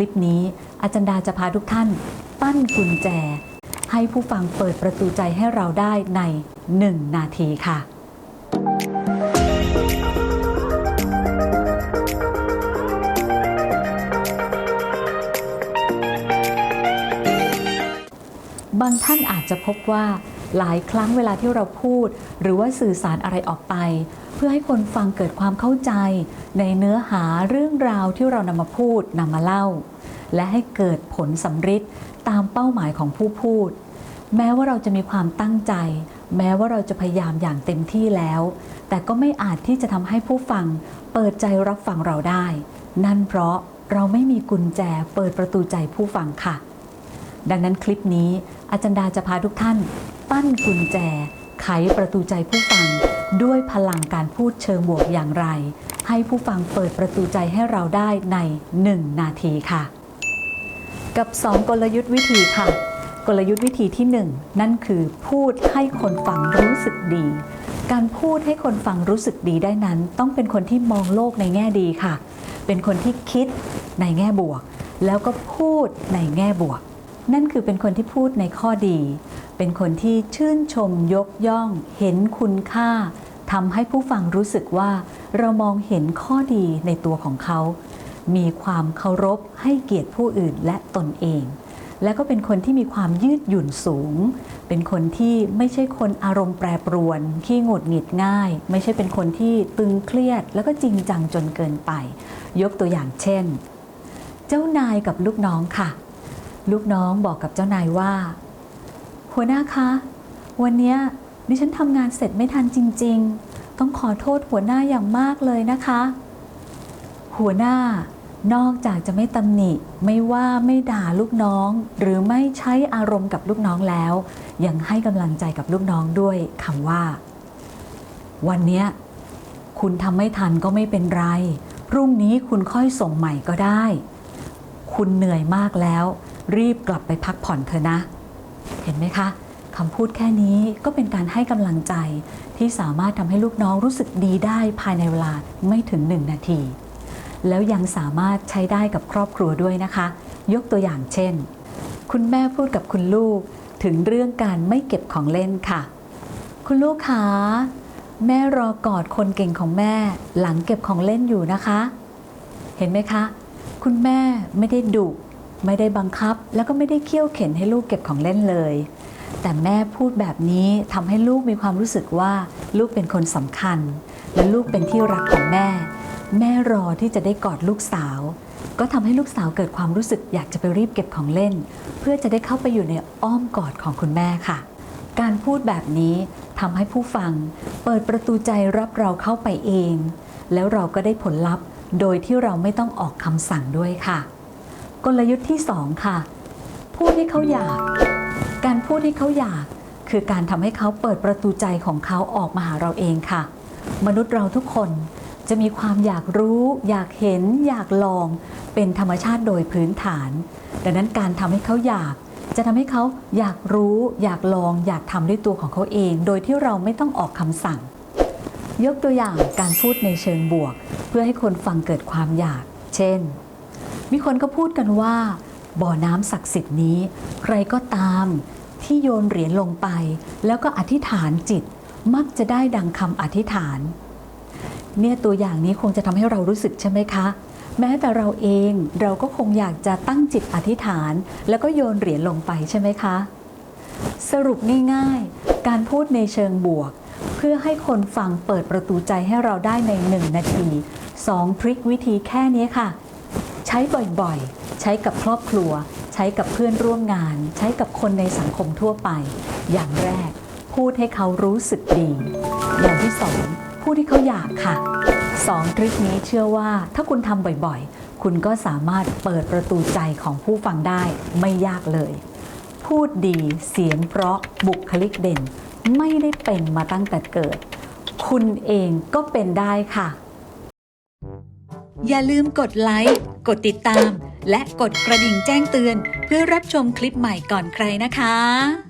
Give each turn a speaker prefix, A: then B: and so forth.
A: ลิปนี้ อาจารย์ดาจะพาทุกท่าน ปั้นกุญแจ ให้ผู้ฟังเปิดประตูใจให้เราได้ใน 1 นาทีค่ะ บางท่านอาจจะพบว่า หลายครั้งเวลาที่เราพูด หรือว่าสื่อสารอะไรออกไป เพื่อให้คนฟังเกิดความเข้าใจ ในเนื้อหาเรื่องราวที่เรานำมาพูดนำมาเล่า และให้เกิดผลสำฤทธิ์ตามเป้าหมายของผู้พูด แม้ว่าเราจะมีความตั้งใจ แม้ว่าเราจะพยายามอย่างเต็มที่แล้ว แต่ก็ไม่อาจที่จะทำให้ผู้ฟัง เปิดใจรับฟังเราได้ นั่นเพราะเราไม่มีกุญแจเปิดประตูใจผู้ฟังค่ะ ดังนั้นคลิปนี้อาจารย์ดาจะพาทุกท่าน ปั้นกุญแจ ไขประตูใจผู้ฟัง ด้วยพลังการพูดเชิงบวกอย่างไร ให้ผู้ฟังเปิดประตูใจให้เราได้ใน 1 นาทีค่ะ กับ 2 กลยุทธ์วิธีค่ะ กลยุทธ์วิธีที่ 1 นั่นคือพูดให้คนฟังรู้สึกดี การพูดให้คนฟังรู้สึกดีได้นั้น ต้องเป็นคนที่มองโลกในแง่ดีค่ะ เป็นคนที่คิดในแง่บวก แล้วก็พูดในแง่บวก นั่นคือเป็นคนที่พูดในข้อดี เป็นคนที่ชื่นชมยกย่อง เห็นคุณค่าทำให้ผู้ฟังรู้สึกว่า เรามองเห็นข้อดีในตัวของเขา มีความเคารพให้เกียรติผู้อื่นและตนเอง และก็เป็นคนที่มีความยืดหยุ่นสูง เป็นคนที่ไม่ใช่คนอารมณ์แปรปรวน ขี้หงุดหงิดง่าย ไม่ใช่เป็นคนที่ตึงเครียด แล้วก็จริงจังจนเกินไป ยกตัวอย่างเช่น เจ้านายกับลูกน้องค่ะ ลูกน้องบอกกับเจ้านายว่า หัวหน้าคะ วันนี้ดิฉันทำงานเสร็จไม่ทันจริง ๆ ต้องขอโทษหัวหน้าอย่างมากเลยนะคะ หัวหน้านอกจากจะไม่ตำหนิไม่ว่าไม่ด่าลูกน้อง หรือไม่ใช้อารมณ์กับลูกน้องแล้ว ยังให้กำลังใจกับลูกน้องด้วยคำว่า วันนี้คุณทำไม่ทันก็ไม่เป็นไร พรุ่งนี้คุณค่อยส่งใหม่ก็ได้ คุณเหนื่อยมากแล้ว รีบกลับไปพักผ่อนเถอะนะ เห็นไหมคะคำพูดแค่นี้ก็เป็นการให้กำลังใจ ที่สามารถทำให้ลูกน้องรู้สึกดีได้ภายในเวลาไม่ถึง 1 นาที แล้วยังสามารถใช้ได้กับครอบครัวด้วยนะคะ ยกตัวอย่างเช่น คุณแม่พูดกับคุณลูกถึงเรื่องการไม่เก็บของเล่นค่ะ คุณลูกคะแม่รอกอดคนเก่งของแม่หลังเก็บของเล่นอยู่นะคะ เห็นไหมคะ คุณแม่ไม่ได้ดุ ไม่ได้บังคับ แล้วก็ไม่ได้เคี่ยวเข็นให้ลูกเก็บของเล่นเลย แต่แม่พูดแบบนี้ทำให้ลูกมีความรู้สึกว่าลูกเป็นคนสำคัญ และลูกเป็นที่รักของแม่ แม่รอที่จะได้กอดลูกสาว ก็ทำให้ลูกสาวเกิดความรู้สึกอยากจะไปรีบเก็บของเล่น เพื่อจะได้เข้าไปอยู่ในอ้อมกอดของคุณแม่ค่ะ การพูดแบบนี้ทำให้ผู้ฟัง เปิดประตูใจรับเราเข้าไปเอง แล้วเราก็ได้ผลลัพธ์ โดยที่เราไม่ต้องออกคำสั่งด้วยค่ะ กลยุทธ์ที่ 2 ค่ะ พูดให้เขาอยาก การพูดให้เขาอยาก คือการทำให้เขาเปิดประตูใจของเขาออกมาหาเราเองค่ะ มนุษย์เราทุกคนจะมีความอยากรู้ อยากเห็น อยากลอง เป็นธรรมชาติโดยพื้นฐาน ดังนั้นการทำให้เขาอยาก จะทำให้เขาอยากรู้ อยากลอง อยากทำด้วยตัวของเขาเอง โดยที่เราไม่ต้องออกคำสั่ง ยกตัวอย่างการพูดในเชิงบวก เพื่อให้คนฟังเกิดความอยาก เช่น มีคนก็พูดกันว่า บ่อน้ำศักดิ์สิทธิ์นี้ ใครก็ตามที่โยนเหรียญลงไป แล้วก็อธิษฐานจิตมักจะได้ดังคำอธิษฐาน เนี่ยตัวอย่างนี้คงจะทำให้เรารู้สึกใช่ไหมคะ แม้แต่เราเองเราก็คงอยากจะตั้งจิตอธิษฐาน แล้วก็โยนเหรียญลงไปใช่ไหมคะ สรุปง่ายๆ การพูดในเชิงบวก เพื่อให้คนฟังเปิดประตูใจให้เราได้ใน 1 นาที2ทริควิธีแค่นี้ค่ะ ใช้บ่อยๆ ใช้กับครอบครัว ใช้กับเพื่อนร่วมงาน ใช้กับคนในสังคมทั่วไป อย่างแรก พูดให้เขารู้สึกดี อย่างที่สองพูดให้เขาอยากค่ะสองทริคนี้เชื่อว่าถ้าคุณทำบ่อยๆ คุณก็สามารถเปิดประตูใจของผู้ฟังได้ไม่ยากเลย พูดดีเสียงเพราะบุคลิกเด่น ไม่ได้เป็นมาตั้งแต่เกิด คุณเองก็เป็นได้ค่ะอย่าลืมกดไลค์ กดติดตาม และกดกระดิ่งแจ้งเตือน เพื่อรับชมคลิปใหม่ก่อนใครนะคะ